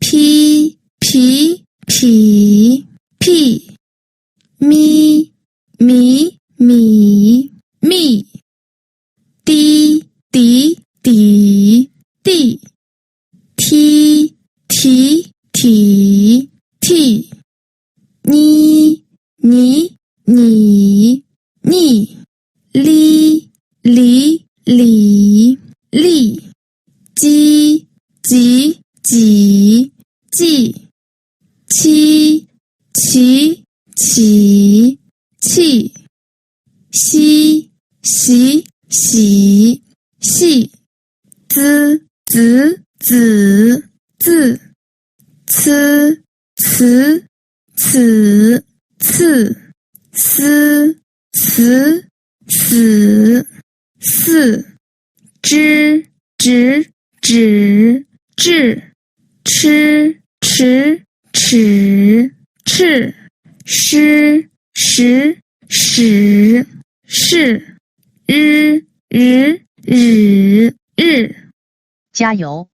皮皮皮皮咪咪咪咪滴滴滴滴踢踢踢踢你你你你哩哩哩哩叽叽叽叽七七起气西洗洗细滋滋滋滋呲呲呲呲丝丝死四吱吱吱吱吃吃吃吃诗时时是日日日日。加油！